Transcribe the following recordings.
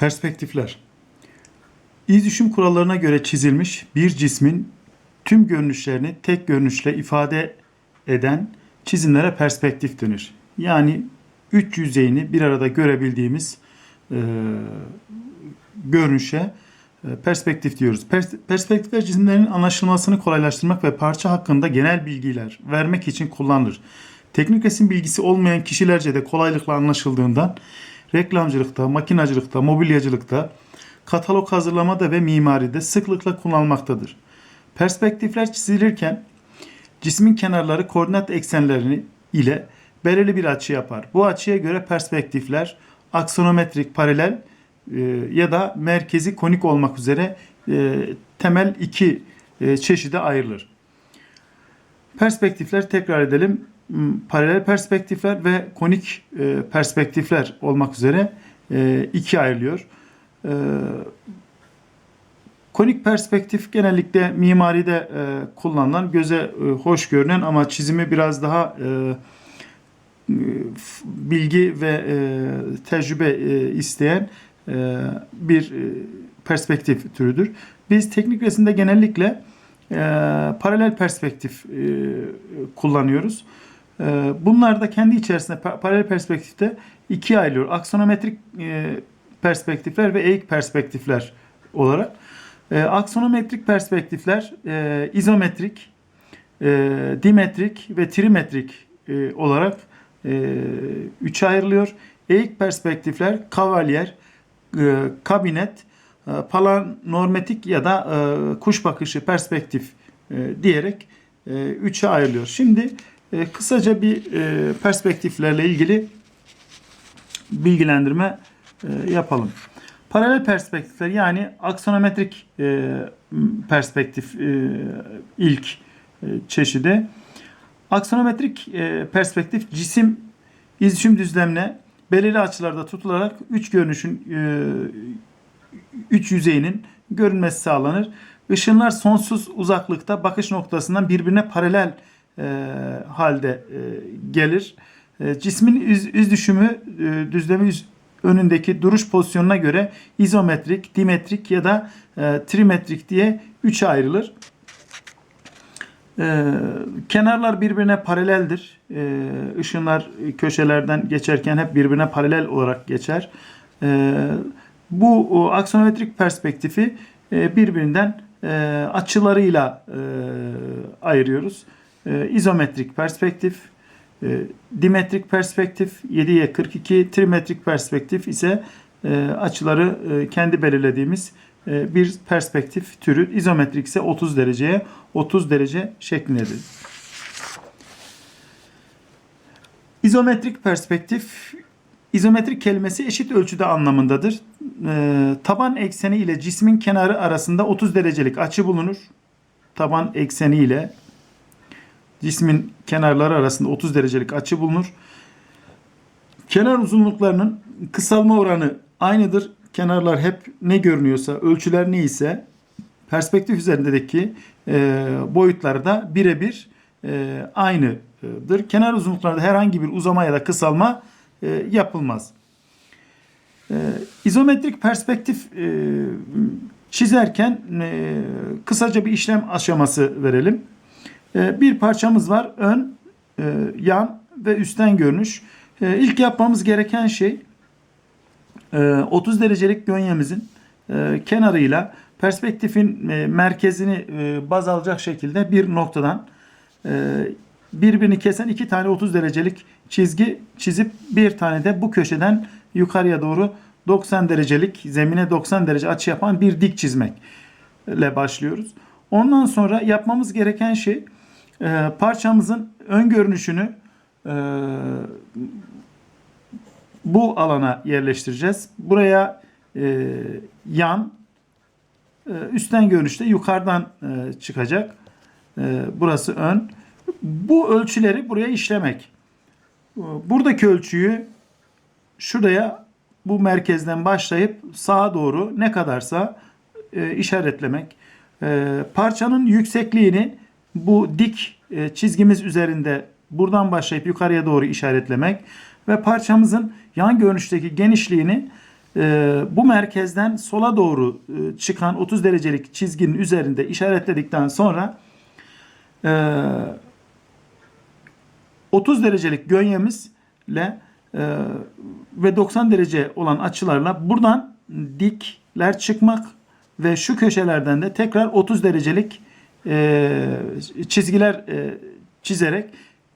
Perspektifler. İz düşüm kurallarına göre çizilmiş bir cismin tüm görünüşlerini tek görünüşle ifade eden çizimlere perspektif denir. Yani üç yüzeyini bir arada görebildiğimiz e, görünüşe e, perspektif diyoruz. Pers- perspektifler cisimlerin anlaşılmasını kolaylaştırmak ve parça hakkında genel bilgiler vermek için kullanılır. Teknik resim bilgisi olmayan kişilerce de kolaylıkla anlaşıldığından reklamcılıkta, makinacılıkta, mobilyacılıkta, katalog hazırlamada ve mimaride sıklıkla kullanılmaktadır. Perspektifler çizilirken cismin kenarları koordinat eksenlerini ile belirli bir açı yapar. Bu açıya göre perspektifler aksonometrik, paralel e, ya da merkezi konik olmak üzere e, temel iki e, çeşide ayrılır. Perspektifler tekrar edelim. M, Paralel perspektifler ve konik e, perspektifler olmak üzere e, ikiye ayrılıyor. E, Konik perspektif genellikle mimaride e, kullanılan, göze e, hoş görünen ama çizimi biraz daha e, bilgi ve e, tecrübe e, isteyen e, bir e, perspektif türüdür. Biz teknik resimde genellikle e, paralel perspektif e, kullanıyoruz. E, bunlar da kendi içerisinde pa- paralel perspektifte ikiye ayrılıyor. Aksonometrik e, perspektifler ve eğik perspektifler olarak. E, aksonometrik perspektifler e, izometrik, e, dimetrik ve trimetrik olarak üçe ayrılıyor. Eğik perspektifler kavalyer, kabinet, panonormatik ya da kuş bakışı perspektif diyerek üçe ayrılıyor. Şimdi e, kısaca bir e, perspektiflerle ilgili bilgilendirme e, yapalım. Paralel perspektifler yani aksonometrik e, perspektif e, ilk e, çeşidi. Aksonometrik e, perspektif cisim izdüşüm düzlemine belirli açılarda tutularak üç görünüşün e, üç yüzeyinin görünmesi sağlanır. Işınlar sonsuz uzaklıkta bakış noktasından birbirine paralel e, halde e, gelir. E, cismin üz, üz düşümü e, düzlemi üz- önündeki duruş pozisyonuna göre izometrik, dimetrik ya da e, trimetrik diye üçe ayrılır. Ee, kenarlar birbirine paraleldir. Ee, ışınlar köşelerden geçerken hep birbirine paralel olarak geçer. Ee, bu o, aksonometrik perspektifi e, birbirinden e, açılarıyla e, ayırıyoruz. E, izometrik perspektif, e, dimetrik perspektif 7'ye 42, trimetrik perspektif ise e, açıları e, kendi belirlediğimiz e, bir perspektif türü. İzometrik ise 30 dereceye 30 derece şeklindedir. İzometrik perspektif İzometrik kelimesi eşit ölçüde anlamındadır. E, taban ekseni ile cismin kenarı arasında 30 derecelik açı bulunur. Taban ekseni ile cismin kenarları arasında 30 derecelik açı bulunur. Kenar uzunluklarının kısalma oranı aynıdır. Kenarlar hep ne görünüyorsa, ölçüler neyse perspektif üzerindeki e, boyutları da birebir e, aynıdır. Kenar uzunluklarında herhangi bir uzama ya da kısalma e, yapılmaz. E, izometrik perspektif e, çizerken e, kısaca bir işlem aşaması verelim. E, bir parçamız var. Ön, e, yan ve üstten görünüş. E, ilk yapmamız gereken şey e, 30 derecelik gönyemizin e, kenarıyla perspektifin e, merkezini e, baz alacak şekilde bir noktadan e, birbirini kesen iki tane 30 derecelik çizgi çizip bir tane de bu köşeden yukarıya doğru 90 derecelik zemine 90 derece açı yapan bir dik çizmekle başlıyoruz. Ondan sonra yapmamız gereken şey e, parçamızın ön görünüşünü e, bu alana yerleştireceğiz. Buraya e, yan e, üstten görünüşte yukarıdan e, çıkacak. E, burası ön. Bu ölçüleri buraya işlemek. E, Buradaki ölçüyü şuraya bu merkezden başlayıp sağa doğru ne kadarsa e, işaretlemek. E, parçanın yüksekliğini bu dik e, çizgimiz üzerinde buradan başlayıp yukarıya doğru işaretlemek ve parçamızın yan görünüşteki genişliğini e, bu merkezden sola doğru e, çıkan 30 derecelik çizginin üzerinde işaretledikten sonra e, 30 derecelik gönyemizle ve 90 derece olan açılarla buradan dikler çıkmak ve şu köşelerden de tekrar 30 derecelik e, çizgiler e, çizerek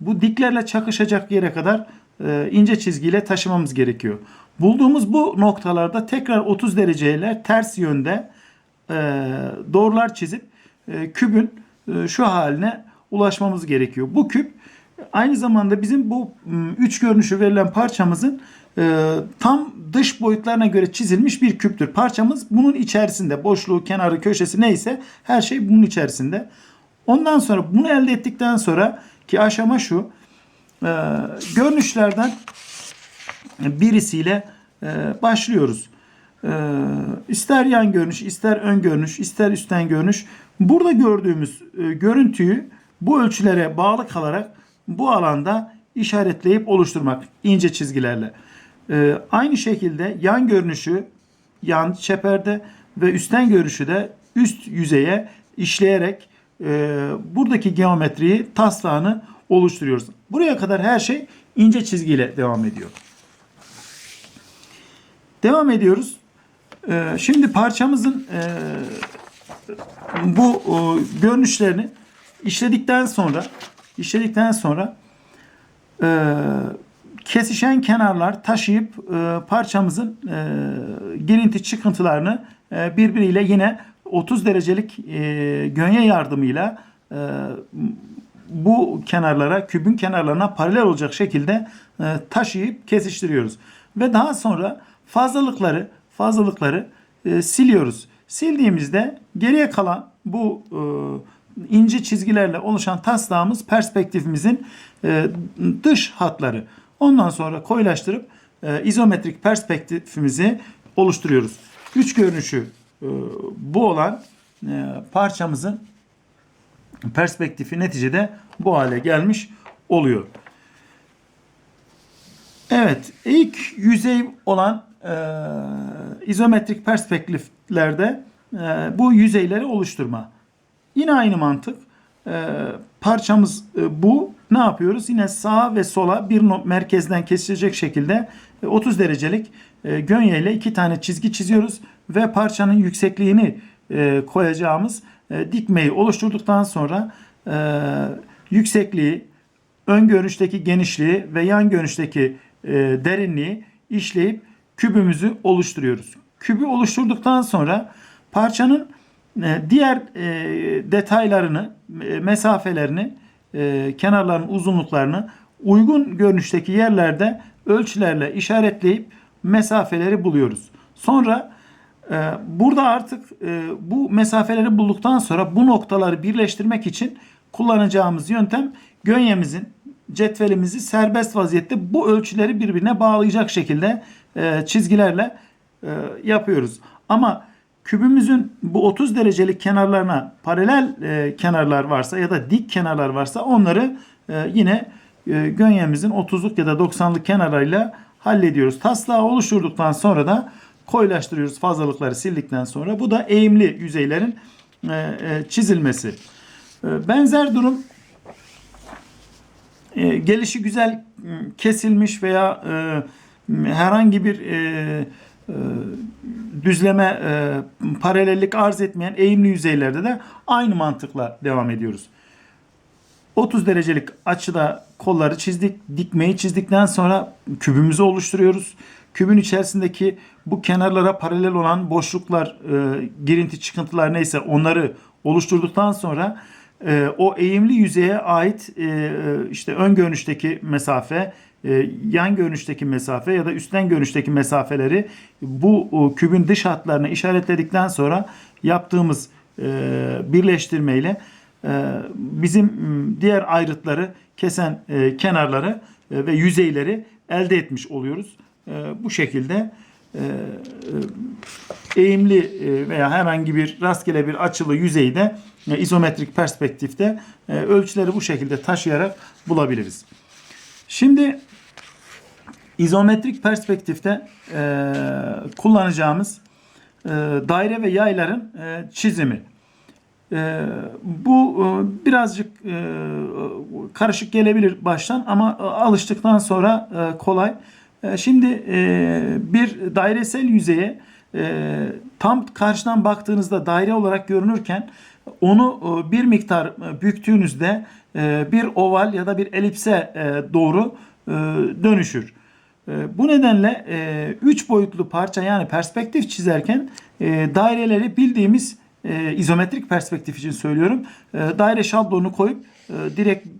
bu diklerle çakışacak yere kadar e, ince çizgiyle taşımamız gerekiyor. Bulduğumuz bu noktalarda tekrar 30 dereceyle ters yönde doğrular çizip kübün şu haline ulaşmamız gerekiyor. Bu küp aynı zamanda bizim bu üç görünüşü verilen parçamızın e, tam dış boyutlarına göre çizilmiş bir küptür. Parçamız bunun içerisinde. Boşluğu, kenarı, köşesi neyse her şey bunun içerisinde. Ondan sonra bunu elde ettikten sonra ki aşama şu. e, görünüşlerden birisiyle e, başlıyoruz. E, ister yan görünüş, ister ön görünüş, ister üstten görünüş. Burada gördüğümüz e, görüntüyü bu ölçülere bağlı kalarak bu alanda işaretleyip oluşturmak ince çizgilerle. E, aynı şekilde yan görünüşü yan çeperde ve üstten görünüşü de üst yüzeye işleyerek e, buradaki geometriyi taslağını oluşturuyoruz. Buraya kadar her şey ince çizgiyle devam ediyor. Devam ediyoruz. Ee, şimdi parçamızın e, bu e, görünüşlerini işledikten sonra işledikten sonra e, kesişen kenarlar taşıyıp e, parçamızın e, girinti çıkıntılarını e, birbiriyle yine 30 derecelik e, gönye yardımıyla e, bu kenarlara, kübün kenarlarına paralel olacak şekilde e, taşıyıp kesiştiriyoruz. Ve daha sonra fazlalıkları fazlalıkları e, siliyoruz. Sildiğimizde geriye kalan bu e, ince çizgilerle oluşan taslağımız perspektifimizin e, dış hatları. Ondan sonra koyulaştırıp e, izometrik perspektifimizi oluşturuyoruz. Üç görünüşü e, bu olan parçamızın perspektifi neticede bu hale gelmiş oluyor. Evet, ilk yüzey olan e, izometrik perspektiflerde e, bu yüzeyleri oluşturma. Yine aynı mantık. E, parçamız e, bu. Ne yapıyoruz? Yine sağa ve sola bir merkezden kesilecek şekilde e, 30 derecelik e, gönye ile iki tane çizgi çiziyoruz ve parçanın yüksekliğini e, koyacağımız e, dikmeyi oluşturduktan sonra e, yüksekliği, ön görünüşteki genişliği ve yan görünüşteki e, derinliği işleyip kübümüzü oluşturuyoruz. Kübü oluşturduktan sonra parçanın e, diğer e, detaylarını, e, mesafelerini, e, kenarların uzunluklarını uygun görünüşteki yerlerde ölçülerle işaretleyip mesafeleri buluyoruz. Sonra e, burada artık e, bu mesafeleri bulduktan sonra bu noktaları birleştirmek için kullanacağımız yöntem gönyemizin cetvelimizi serbest vaziyette bu ölçüleri birbirine bağlayacak şekilde e, çizgilerle e, yapıyoruz. Ama kübümüzün bu 30 derecelik kenarlarına paralel e, kenarlar varsa ya da dik kenarlar varsa onları e, yine e, gönyemizin 30'luk ya da 90'lık kenarlarıyla hallediyoruz. Taslağı oluşturduktan sonra da koyulaştırıyoruz fazlalıkları sildikten sonra. Bu da eğimli yüzeylerin e, e, çizilmesi. E, benzer durum e, gelişi güzel kesilmiş veya e, herhangi bir e, düzleme e, paralellik arz etmeyen eğimli yüzeylerde de aynı mantıkla devam ediyoruz. 30 derecelik açıda kolları çizdik. Dikmeyi çizdikten sonra kübümüzü oluşturuyoruz. Kübün içerisindeki bu kenarlara paralel olan boşluklar, e, girinti çıkıntılar neyse onları oluşturduktan sonra e, o eğimli yüzeye ait e, işte ön görünüşteki mesafe, e, yan görünüşteki mesafe ya da üstten görünüşteki mesafeleri bu o, kübün dış hatlarına işaretledikten sonra yaptığımız e, birleştirmeyle e, bizim diğer ayrıtları kesen e, kenarları e, ve yüzeyleri elde etmiş oluyoruz. E, bu şekilde e, e, eğimli e, veya herhangi bir rastgele bir açılı yüzeyde e, izometrik perspektifte e, ölçüleri bu şekilde taşıyarak bulabiliriz. Şimdi İzometrik perspektifte e, kullanacağımız e, daire ve yayların e, çizimi. E, bu e, birazcık e, karışık gelebilir baştan ama e, alıştıktan sonra e, kolay. E, şimdi e, bir dairesel yüzeye e, tam karşıdan baktığınızda daire olarak görünürken onu e, bir miktar e, büktüğünüzde e, bir oval ya da bir elipse e, doğru e, dönüşür. E, Bu nedenle 3 boyutlu parça yani perspektif çizerken e, daireleri bildiğimiz e, izometrik perspektif için söylüyorum. e, Daire şablonu koyup e, direkt e,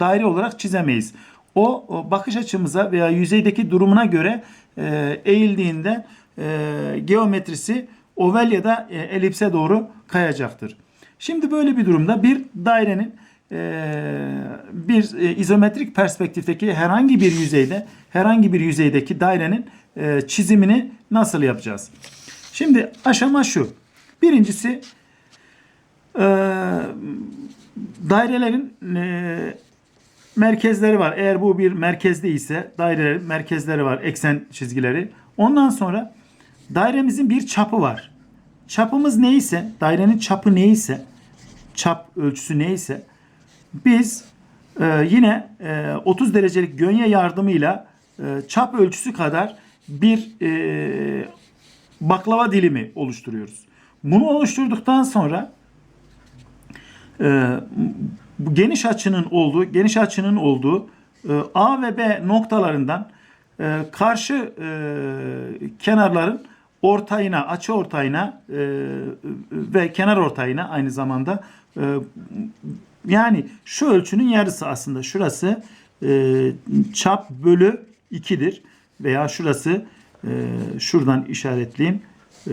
daire olarak çizemeyiz. O, bakış açımıza veya yüzeydeki durumuna göre e, eğildiğinde e, geometrisi oval ya da e, elipse doğru kayacaktır. Şimdi böyle bir durumda bir dairenin e, bir e, izometrik perspektifteki herhangi bir yüzeyde herhangi bir yüzeydeki dairenin e, çizimini nasıl yapacağız? Şimdi aşama şu. Birincisi e, dairelerin merkezleri var. Eğer bu bir merkezde ise dairelerin merkezleri var. Eksen çizgileri. Ondan sonra dairemizin bir çapı var. Çapımız neyse, dairenin çapı neyse, çap ölçüsü neyse biz e, yine e, 30 derecelik gönye yardımıyla e, çap ölçüsü kadar bir e, baklava dilimi oluşturuyoruz. Bunu oluşturduktan sonra e, geniş açının olduğu, geniş açının olduğu e, A ve B noktalarından e, karşı e, kenarların ortayına, açı ortayına e, ve kenar ortayına aynı zamanda e, yani şu ölçünün yarısı aslında. Şurası e, çap bölü 2'dir veya şurası e, şuradan işaretleyeyim. E,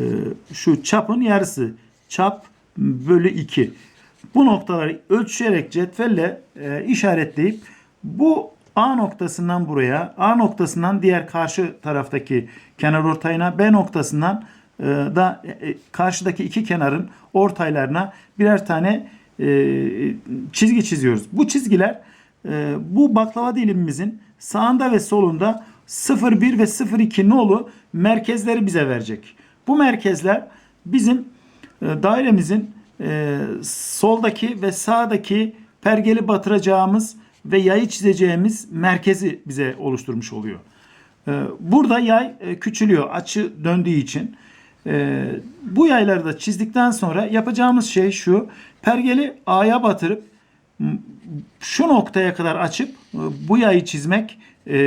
şu çapın yarısı. Çap bölü 2 bu noktaları ölçerek cetvelle e, işaretleyip bu A noktasından buraya, A noktasından diğer karşı taraftaki kenar ortayına, B noktasından e, da e, karşıdaki iki kenarın ortaylarına birer tane e, çizgi çiziyoruz. Bu çizgiler e, bu baklava dilimimizin sağında ve solunda 0,1 ve 0,2 nolu merkezleri bize verecek. Bu merkezler bizim e, dairemizin e, soldaki ve sağdaki pergeli batıracağımız ve yayı çizeceğimiz merkezi bize oluşturmuş oluyor. E, burada yay e, küçülüyor açı döndüğü için. E, bu yayları da çizdikten sonra yapacağımız şey şu. Pergeli A'ya batırıp şu noktaya kadar açıp e, bu yayı çizmek e,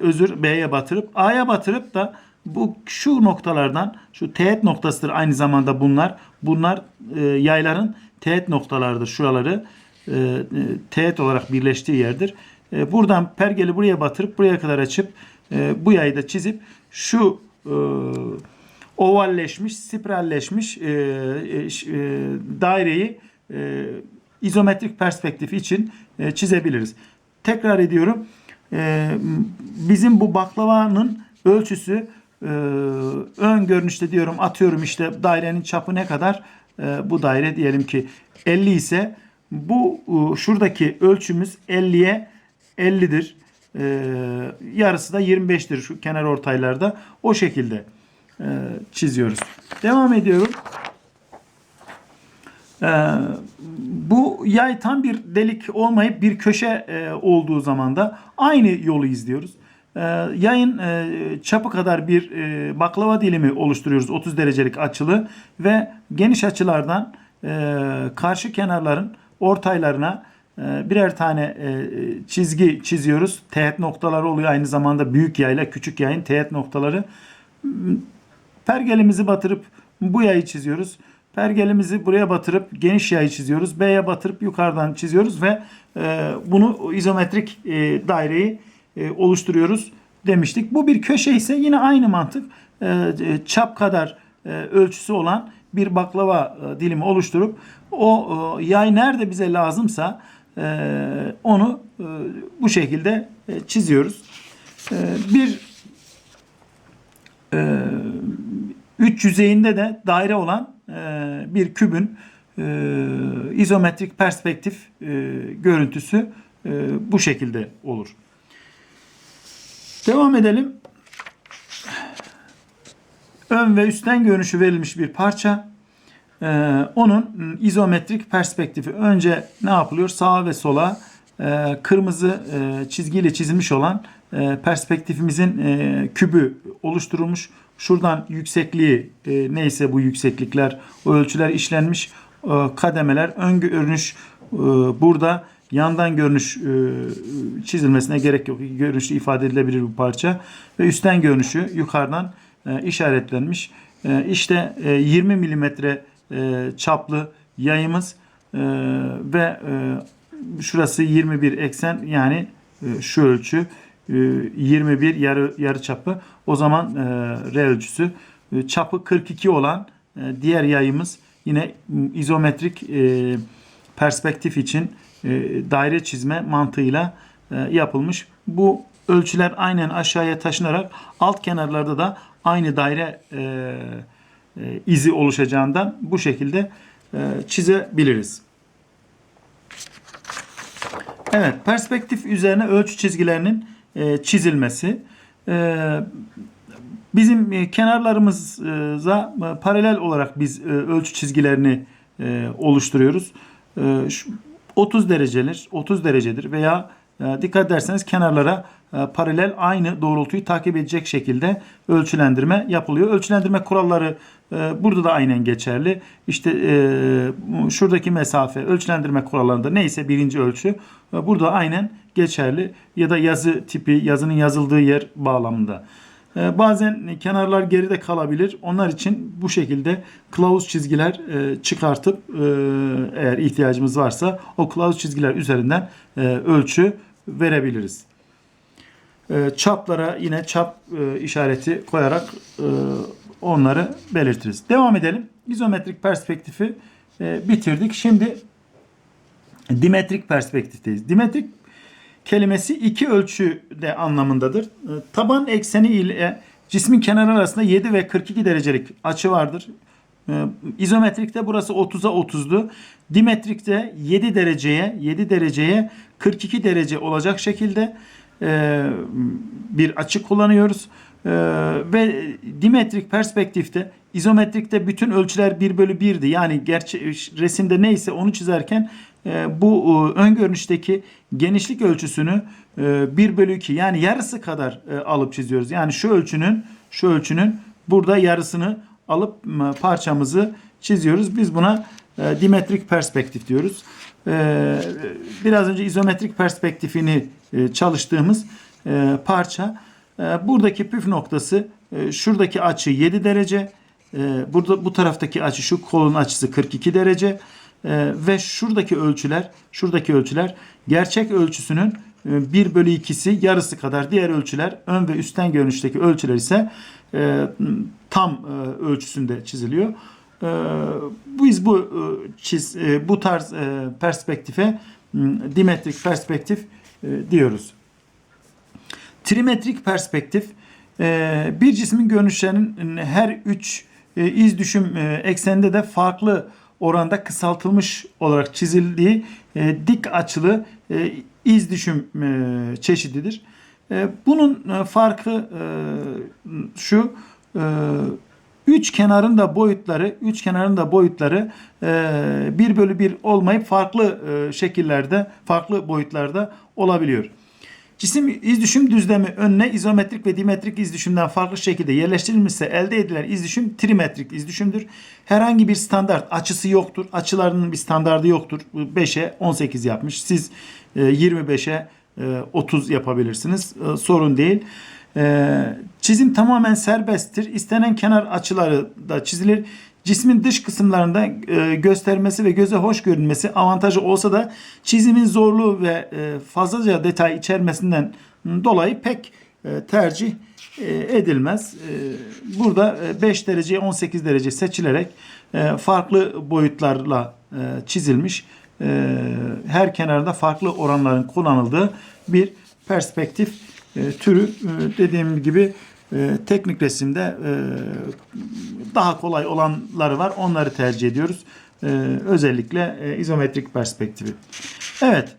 özür B'ye batırıp A'ya batırıp da bu şu noktalardan şu teğet noktasıdır aynı zamanda bunlar. Bunlar e, yayların teğet noktalarıdır şuraları. E, e, teğet olarak birleştiği yerdir. E, buradan pergeli buraya batırıp buraya kadar açıp e, bu yayı da çizip şu e, ovalleşmiş, spiralleşmiş e, e, e, daireyi e, izometrik perspektif için e, çizebiliriz. Tekrar ediyorum. E, bizim bu baklavanın ölçüsü e, ön görünüşte diyorum atıyorum işte dairenin çapı ne kadar? E, bu daire diyelim ki 50 ise bu e, şuradaki ölçümüz 50'ye 50'dir. E, yarısı da 25'tir şu kenar ortaylarda. O şekilde çiziyoruz. Devam ediyorum. Ee, bu yay tam bir delik olmayıp bir köşe e, olduğu zaman da aynı yolu izliyoruz. Yayın e, çapı kadar bir e, baklava dilimi oluşturuyoruz 30 derecelik açılı ve geniş açılardan e, karşı kenarların ortaylarına e, birer tane e, çizgi çiziyoruz. Teğet noktaları oluyor aynı zamanda büyük yayla küçük yayın teğet noktaları. Pergelimizi batırıp bu yayı çiziyoruz. Pergelimizi buraya batırıp geniş yayı çiziyoruz. B'ye batırıp yukarıdan çiziyoruz ve e, bunu izometrik e, daireyi e, oluşturuyoruz demiştik. Bu bir köşe ise yine aynı mantık. E, e, çap kadar e, ölçüsü olan bir baklava e, dilimi oluşturup o e, yay nerede bize lazımsa e, onu e, bu şekilde e, çiziyoruz. E, bir e, üç yüzeyinde de daire olan e, bir kübün e, izometrik perspektif e, görüntüsü bu şekilde olur. Devam edelim. Ön ve üstten görünüşü verilmiş bir parça. Ee, onun izometrik perspektifi. Önce ne yapılıyor? Sağa ve sola e, kırmızı e, çizgiyle çizilmiş olan e, perspektifimizin e, kübü oluşturulmuş. Şuradan yüksekliği e, neyse bu yükseklikler, o ölçüler işlenmiş. E, kademeler, ön görünüş e, burada. Yandan görünüş e, çizilmesine gerek yok. Görünüşü ifade edilebilir bu parça. Ve üstten görünüşü yukarıdan e, işaretlenmiş. E, işte e, 20 milimetre e, çaplı yayımız e, ve e, şurası 21 eksen yani e, şu ölçü 21 yarı yarı çapı. O zaman e, R ölçüsü e, çapı 42 olan e, diğer yayımız yine izometrik e, perspektif için e, daire çizme mantığıyla yapılmış. Bu ölçüler aynen aşağıya taşınarak alt kenarlarda da aynı daire izi oluşacağından bu şekilde çizebiliriz. Evet, perspektif üzerine ölçü çizgilerinin e, çizilmesi. E, bizim e, kenarlarımıza e, paralel olarak biz ölçü çizgilerini oluşturuyoruz. E, şu 30 derecedir, 30 derecedir veya dikkat ederseniz kenarlara paralel aynı doğrultuyu takip edecek şekilde ölçülendirme yapılıyor. Ölçülendirme kuralları burada da aynen geçerli. İşte e, şuradaki mesafe ölçülendirme kurallarında neyse birinci ölçü e, burada aynen geçerli ya da yazı tipi yazının yazıldığı yer bağlamında. E, Bazen kenarlar geride kalabilir. Onlar için bu şekilde kılavuz çizgiler çıkartıp eğer ihtiyacımız varsa o kılavuz çizgiler üzerinden ölçü verebiliriz. Çaplara yine çap işareti koyarak onları belirtiriz. Devam edelim. İzometrik perspektifi e, bitirdik. Şimdi dimetrik perspektifteyiz. Dimetrik kelimesi iki ölçüde anlamındadır. E, Taban ekseni ile cismin kenarı arasında 7 ve 42 derecelik açı vardır. E, İzometrikte burası 30'a 30'du. Dimetrikte 7 dereceye 7 dereceye 42 derece olacak şekilde e, bir açı kullanıyoruz. E, ve dimetrik perspektifte izometrikte bütün ölçüler 1 bölü 1'di. Yani gerçi resimde neyse onu çizerken e, bu e, ön görünüşteki genişlik ölçüsünü e, 1 bölü 2 yani yarısı kadar e, alıp çiziyoruz. Yani şu ölçünün şu ölçünün burada yarısını alıp m, parçamızı çiziyoruz. Biz buna e, dimetrik perspektif diyoruz. E, biraz önce izometrik perspektifini e, çalıştığımız e, parça. E, buradaki püf noktası e, şuradaki açı 7 derece. E, burada bu taraftaki açı şu kolun açısı 42 derece. E, ve şuradaki ölçüler şuradaki ölçüler gerçek ölçüsünün e, 1 bölü 2'si yarısı kadar. Diğer ölçüler ön ve üstten görünüşteki ölçüler ise tam ölçüsünde çiziliyor. Biz bu çiz bu tarz perspektife dimetrik perspektif diyoruz. Trimetrik perspektif e, bir cismin görünüşlerinin her üç e, iz düşüm e, ekseninde de farklı oranda kısaltılmış olarak çizildiği dik açılı iz düşüm çeşididir. E, bunun farkı şu üç kenarın da boyutları üç kenarın da boyutları 1 bölü 1 olmayıp farklı şekillerde farklı boyutlarda olabiliyor. Cisim iz düşüm düzlemi önüne izometrik ve dimetrik iz düşümden farklı şekilde yerleştirilmişse elde edilen iz düşüm trimetrik iz düşümdür. Herhangi bir standart açısı yoktur. Açılarının bir standardı yoktur. 5'e 18 yapmış. Siz e, 25'e e, 30 yapabilirsiniz. E, sorun değil. E, çizim tamamen serbesttir. İstenen kenar açıları da çizilir. Cismin dış kısımlarında e, göstermesi ve göze hoş görünmesi avantajı olsa da çizimin zorluğu ve e, fazlaca detay içermesinden dolayı pek e, tercih edilmez. Burada e, 5 derece 18 derece seçilerek farklı boyutlarla çizilmiş her kenarda farklı oranların kullanıldığı bir perspektif türü dediğim gibi e, teknik resimde e, daha kolay olanları var. Onları tercih ediyoruz. E, özellikle e, izometrik perspektifi. Evet.